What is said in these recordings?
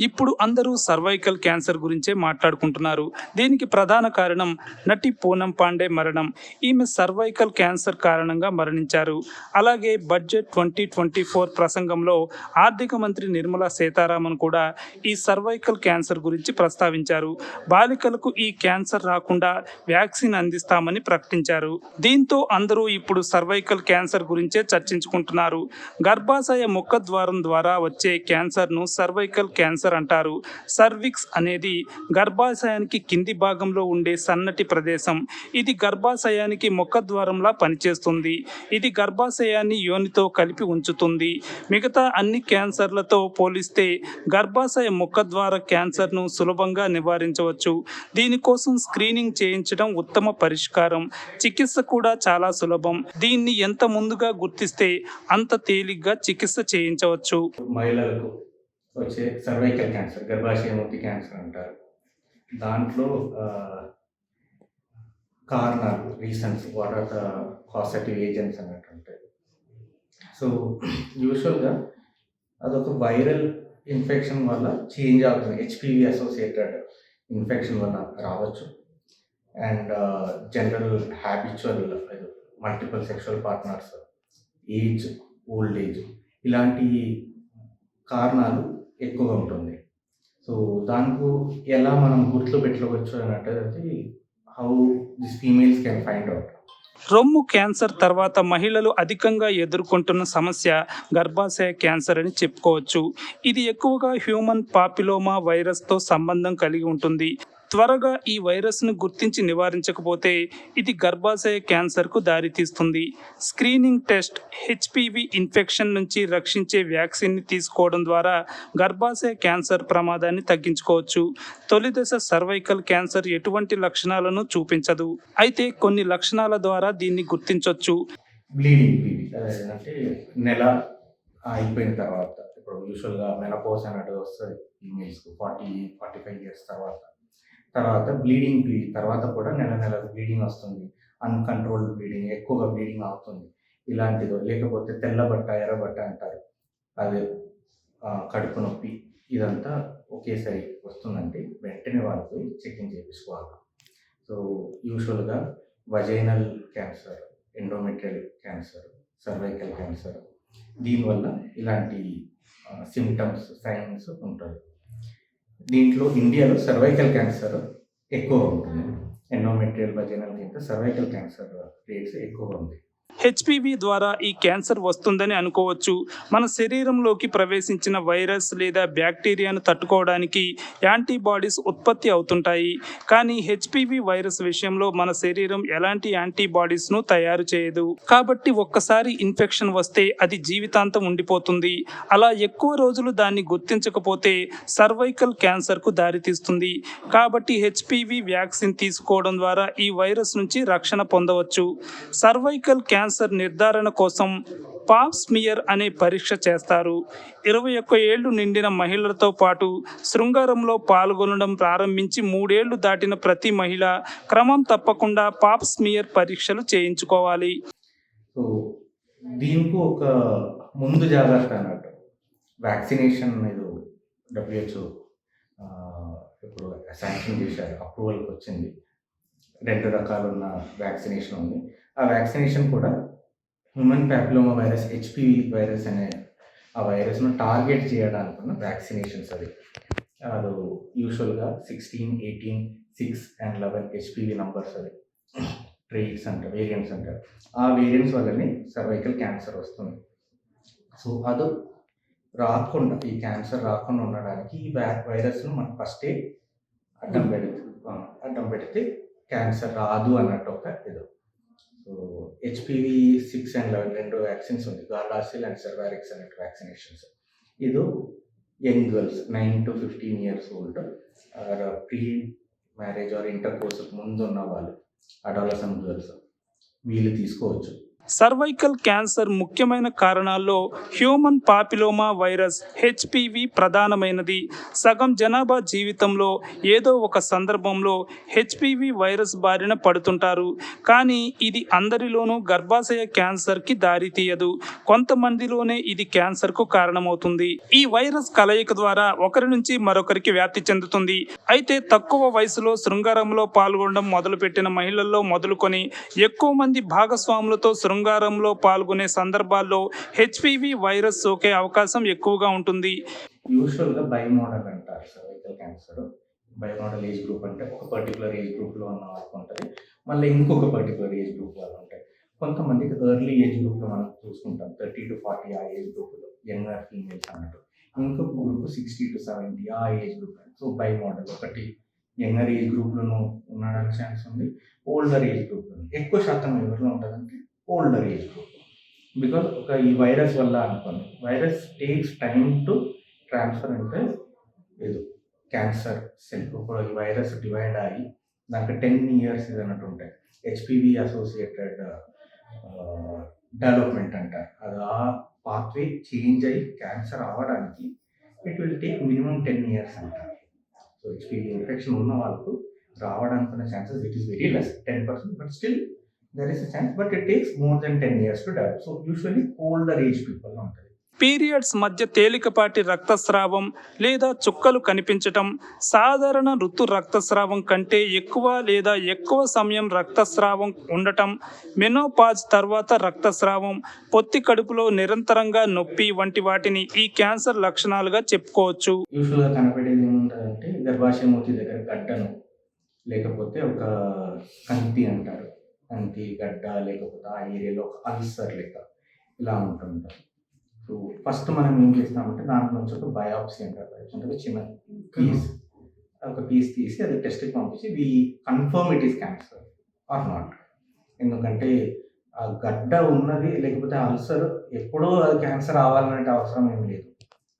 ఇప్పుడు అందరూ cervical cancer గురించే మాట్లాడుకుంటున్నారు. దీనికి ప్రధాన కారణం నటి పూనం పాండే మరణం. ఈమె సర్వైకల్ క్యాన్సర్ కారణంగా మరణించారు. అలాగే బడ్జెట్ ట్వంటీ ట్వంటీ ఫోర్ ప్రసంగంలో ఆర్థిక మంత్రి నిర్మలా సీతారామన్ కూడా ఈ సర్వైకల్ క్యాన్సర్ గురించి ప్రస్తావించారు. బాలికలకు ఈ క్యాన్సర్ రాకుండా వ్యాక్సిన్ అందిస్తామని ప్రకటించారు. దీంతో అందరూ ఇప్పుడు సర్వైకల్ క్యాన్సర్ గురించే చర్చించుకుంటున్నారు. గర్భాశయ ముఖద్వారం ద్వారా వచ్చే క్యాన్సర్ను సర్వైకల్ క్యాన్సర్ అంటారు. సర్విక్స్ అనేది గర్భాశయానికి కింది భాగంలో ఉండే సన్నటి ప్రదేశం. ఇది గర్భాశయానికి ముఖద్వారంలా పనిచేస్తుంది. ఇది గర్భాశయాన్ని యోనితో కలిపి ఉంచుతుంది. మిగతా అన్ని క్యాన్సర్లతో పోలిస్తే గర్భాశయ ముఖద్వార క్యాన్సర్ను సులభంగా నివారించవచ్చు. దీనికోసం స్క్రీనింగ్ చేయించడం ఉత్తమ పరిష్కారం. చికిత్స కూడా చాలా సులభం. దీన్ని ఎంత ముందుగా గుర్తిస్తే అంత తేలిగ్గా చికిత్స చేయించవచ్చు. మహిళలకు వచ్చే సర్వైకల్ క్యాన్సర్ గర్భాశయముఖి క్యాన్సర్ అంటారు. దాంట్లో కారణాలు reasons what are the causative agents అన్నట్టు ఉంటాయి సో యూజువల్గా అదొక వైరల్ ఇన్ఫెక్షన్ వల్ల చేంజ్ అవుతుంది. హెచ్పివి అసోసియేటెడ్ ఇన్ఫెక్షన్ వల్ల రావచ్చు. And general habitual multiple sexual partners age old age ఇలాంటి కారణాలు ఎక్కువగా ఉంటుంది. సో దానికి ఎలా మనం గుర్తులు పెట్టుకోవచ్చు అని అంటే how this females can find out రొమ్ము క్యాన్సర్ తర్వాత మహిళలు అధికంగా ఎదుర్కొంటున్న సమస్య గర్భాశయ క్యాన్సర్ అని చెప్పుకోవచ్చు. ఇది ఎక్కువగా హ్యూమన్ పాపిలోమా వైరస్తో సంబంధం కలిగి ఉంటుంది. త్వరగా ఈ వైరస్ను గుర్తించి నివారించకపోతే ఇది గర్భాశయ క్యాన్సర్కు దారితీస్తుంది. స్క్రీనింగ్ టెస్ట్ హెచ్పివి ఇన్ఫెక్షన్ నుంచి రక్షించే వ్యాక్సిన్ని తీసుకోవడం ద్వారా గర్భాశయ క్యాన్సర్ ప్రమాదాన్ని తగ్గించుకోవచ్చు. తొలి దశ సర్వైకల్ క్యాన్సర్ ఎటువంటి లక్షణాలను చూపించదు. అయితే కొన్ని లక్షణాల ద్వారా దీన్ని గుర్తించవచ్చు బ్లీడింగ్ నెల అయిపోయిన తర్వాత ఇప్పుడు యూజువల్గా మెనపోజ్ అన్నట్టు వస్తుంది ఫీమేల్స్కి ఫార్టీ ఫార్టీ ఫైవ్ ఇయర్స్ తర్వాత. తర్వాత బ్లీడింగ్ తర్వాత కూడా నెల నెల బ్లీడింగ్ వస్తుంది. అన్కంట్రోల్డ్ బ్లీడింగ్ ఎక్కువగా బ్లీడింగ్ అవుతుంది. ఇలాంటిదో లేకపోతే తెల్లబట్ట ఎర్రబట్ట అంటారు. అదే కడుపు నొప్పి ఇదంతా ఒకేసారి వస్తుందంటే వెంటనే వాళ్ళు పోయి చెకింగ్ చేయించుకోవాలి సో యూజువల్గా vaginal cancer endometrial cancer cervical cancer దీనివల్ల ఇలాంటి సిమ్టమ్స్ సైన్స్ ఉంటాయి దీంట్లో ఇండియాలో సర్వైకల్ క్యాన్సర్ ఎక్కువ ఉంటుంది. ఎండోమెట్రియల్ వజైనల్ కంటే సర్వైకల్ క్యాన్సర్ రేట్స్ ఎక్కువ ఉంది హెచ్పివి ద్వారా ఈ క్యాన్సర్ వస్తుందని అనుకోవచ్చు. మన శరీరంలోకి ప్రవేశించిన వైరస్ లేదా బ్యాక్టీరియాను తట్టుకోవడానికి యాంటీబాడీస్ ఉత్పత్తి అవుతుంటాయి. కానీ హెచ్పివి వైరస్ విషయంలో మన శరీరం ఎలాంటి యాంటీబాడీస్ను తయారు చేయదు. కాబట్టి ఒక్కసారి ఇన్ఫెక్షన్ వస్తే అది జీవితాంతం ఉండిపోతుంది. అలా ఎక్కువ రోజులు దాన్ని గుర్తించకపోతే సర్వైకల్ క్యాన్సర్కు దారితీస్తుంది. కాబట్టి హెచ్పివి వ్యాక్సిన్ తీసుకోవడం ద్వారా ఈ వైరస్ నుంచి రక్షణ పొందవచ్చు. సర్వైకల్ క్యాన్సర్ క్యాన్సర్ నిర్ధారణ కోసం పాప్ స్మియర్ అనే పరీక్ష చేస్తారు. ఇరవై ఒక్క ఏళ్ళు నిండిన మహిళలతో పాటు శృంగారంలో పాల్గొనడం ప్రారంభించి మూడేళ్ళు దాటిన ప్రతి మహిళ క్రమం తప్పకుండా పాప్ స్మియర్ పరీక్షలు చేయించుకోవాలి. సో దీనికి ఒక ముందు జాగ్రత్త అన్నట్టు. వ్యాక్సినేషన్ ఇది డబ్ల్యూహెచ్ఓ ఇప్పుడు శాంక్షన్ చేశారు అప్రూవల్కి వచ్చింది రెండు రకాలున్న వ్యాక్సినేషన్ ఉంది. ఆ వ్యాక్సినేషన్ కూడా human papilloma virus HPV virus అనే ఆ వైరస్ను టార్గెట్ చేయడానికి ఉన్న వ్యాక్సినేషన్స్ అది అది యూజువల్గా sixteen eighteen six and eleven HPV numbers అది ట్రేట్స్ అంటారు వేరియంట్స్ అంటారు ఆ వేరియంట్స్ వల్లనే సర్వైకల్ క్యాన్సర్ వస్తుంది. సో అది రాకుండా ఈ క్యాన్సర్ రాకుండా ఉండడానికి ఈ వ్యా వైరస్ను మనం ఫస్టే అడ్డం పెడుతుంది అడ్డం పెడితే క్యాన్సర్ రాదు అన్నట్టు ఒక ఇది. So HPV six and eleven రెండు వ్యాక్సిన్స్ ఉంది. గార్డాసిల్ అండ్ సెర్వారిక్స్ అనే వ్యాక్సినేషన్స్ ఇది young girls nine to fifteen years old or pre marriage or intercourse ముందు ఉన్న వాళ్ళు అడాలసన్ గర్ల్స్ వీళ్ళు తీసుకోవచ్చు. సర్వైకల్ క్యాన్సర్ ముఖ్యమైన కారణాల్లో హ్యూమన్ పాపిలోమా వైరస్ హెచ్పివి ప్రధానమైనది. సగం జనాభా జీవితంలో ఏదో ఒక సందర్భంలో హెచ్పివి వైరస్ బారిన పడుతుంటారు. కానీ ఇది అందరిలోనూ గర్భాశయ క్యాన్సర్కి దారితీయదు. కొంతమందిలోనే ఇది క్యాన్సర్కు కారణమవుతుంది. ఈ వైరస్ కలయిక ద్వారా ఒకరి నుంచి మరొకరికి వ్యాప్తి చెందుతుంది. అయితే తక్కువ వయసులో శృంగారంలో పాల్గొనడం మొదలుపెట్టిన మహిళల్లో మొదలుకొని ఎక్కువ మంది భాగస్వాములతో శృంగారంలో పాల్గొనే సందర్భాల్లో హెచ్పివి వైరస్ సోకే అవకాశం ఎక్కువగా ఉంటుంది. యూజువల్గా బై మోడల్ అంటారు cervical cancer. Bimodal age group అంటే ఒక పర్టికులర్ ఏజ్ గ్రూప్లో ఉన్న వాళ్ళకి ఉంటుంది. మళ్ళీ ఇంకొక పర్టికులర్ ఏజ్ గ్రూప్ వాళ్ళు ఉంటాయి కొంతమందికి ఎర్లీ ఏజ్ గ్రూప్లో మనం చూసుకుంటాం థర్టీ టు ఫార్టీ ఆ ఏజ్ గ్రూప్లో యంగర్ ఫీమేల్స్ అన్నట్టు. ఇంకొక గ్రూప్ సిక్స్టీ టు సెవెంటీ ఆ age group so bimodal ఒకటి. యంగర్ ఏజ్ గ్రూప్లోనూ ఉండడానికి ఛాన్స్ ఉంది ఓల్డర్ ఏజ్ గ్రూప్లో ఎక్కువ శాతం ఎవరిలో ఉంటుందంటే ఓల్డర్ ఏజ్ గ్రూప్. బికాజ్ ఒక ఈ వైరస్ వల్ల అనుకోండి. Virus takes time to transfer అంటే లేదు క్యాన్సర్ సెల్ ఇప్పుడు ఈ వైరస్ డివైడ్ అయ్యి దానికి టెన్ ఇయర్స్ ఇది అన్నట్టు ఉంటాయి హెచ్పివి అసోసియేటెడ్ డెవలప్మెంట్ అంటారు. అది ఆ పాత్వే చేంజ్ అయ్యి క్యాన్సర్ అవ్వడానికి it will take minimum ten years అంటారు. సో హెచ్పివి ఇన్ఫెక్షన్ ఉన్న వాళ్ళకు రావడానికి chances it is very less ten percent but still there is a chance but it takes more than ten years to develop so usually older age పీపుల్లో ఉంటుంది periods మధ్య తేలికపాటి రక్తస్రావం లేదా చుక్కలు కనిపించటం సాధారణ ఋతు రక్తస్రావం కంటే ఎక్కువ లేదా ఎక్కువ సమయం రక్తస్రావం ఉండటం మెనోపాజ్ తర్వాత రక్తస్రావం పొత్తి కడుపులో నిరంతరంగా నొప్పి వంటి వాటిని ఈ క్యాన్సర్ లక్షణాలుగా చెప్పుకోవచ్చు. యూజువల్గా కనపడేది ఏముంటుందంటే గర్భాశయమూర్తి దగ్గర గడ్డను లేకపోతే ఒక కంతి అంటారు. కంతి గడ్డ లేకపోతే ఆ ఏరియాలో ఒక అల్సర్ లెక్క ఇలా ఉంటుంటారు సో ఫస్ట్ మనం ఏం చేస్తామంటే దాంట్లో నుంచి ఒక బయాప్సీ అంటారు. అంటే ఒక చిన్న పీస్ ఒక పీస్ తీసి అది టెస్ట్కి పంపించి we confirm it is cancer or not ఎందుకంటే ఆ గడ్డ ఉన్నది లేకపోతే అల్సర్ ఎప్పుడో అది క్యాన్సర్ అవ్వాలనే అవసరం ఏం లేదు.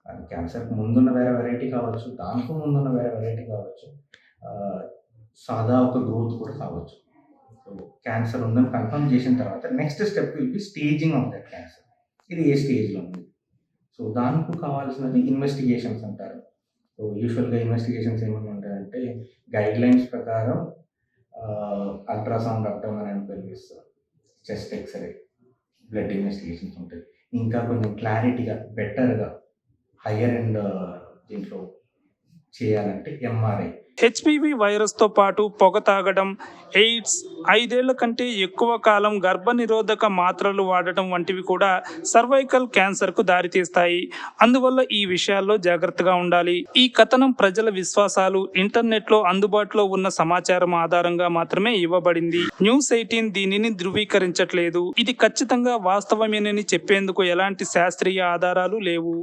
అది క్యాన్సర్కి ముందున్న వేరే వెరైటీ కావచ్చు దానికి ముందున్న వేరే వెరైటీ కావచ్చు సాదా ఒక గ్రోత్ కూడా కావచ్చు. సో క్యాన్సర్ ఉందని కన్ఫర్మ్ చేసిన తర్వాత next step will be staging of that cancer ఇది ఏ స్టేజ్లో ఉంది? సో దానికి కావాల్సినది ఇన్వెస్టిగేషన్స్ అంటారు. సో యూజువల్గా ఇన్వెస్టిగేషన్స్ ఏమైనా ఉంటాయంటే గైడ్ లైన్స్ ప్రకారం అల్ట్రాసౌండ్ అబ్డమన్ అని పిలిపిస్తారు చెస్ట్ ఎక్స్రే బ్లడ్ ఇన్వెస్టిగేషన్స్ ఉంటాయి. ఇంకా కొంచెం క్లారిటీగా బెటర్గా హయ్యర్ అండ్ దీంట్లో చేయాలంటే ఎంఆర్ఐ హెచ్పివి వైరస్తో పాటు పొగ తాగడం ఎయిడ్స్ ఐదేళ్ళ కంటే ఎక్కువ కాలం గర్భనిరోధక మాత్రలు వాడటం వంటివి కూడా సర్వైకల్ క్యాన్సర్కు దారితీస్తాయి. అందువల్ల ఈ విషయాల్లో జాగ్రత్తగా ఉండాలి. ఈ కథనం ప్రజల విశ్వాసాలు ఇంటర్నెట్లో అందుబాటులో ఉన్న సమాచారం ఆధారంగా మాత్రమే ఇవ్వబడింది. న్యూస్ ఎయిటీన్ దీనిని ధృవీకరించట్లేదు. ఇది ఖచ్చితంగా వాస్తవమేనని చెప్పేందుకు ఎలాంటి శాస్త్రీయ ఆధారాలు లేవు.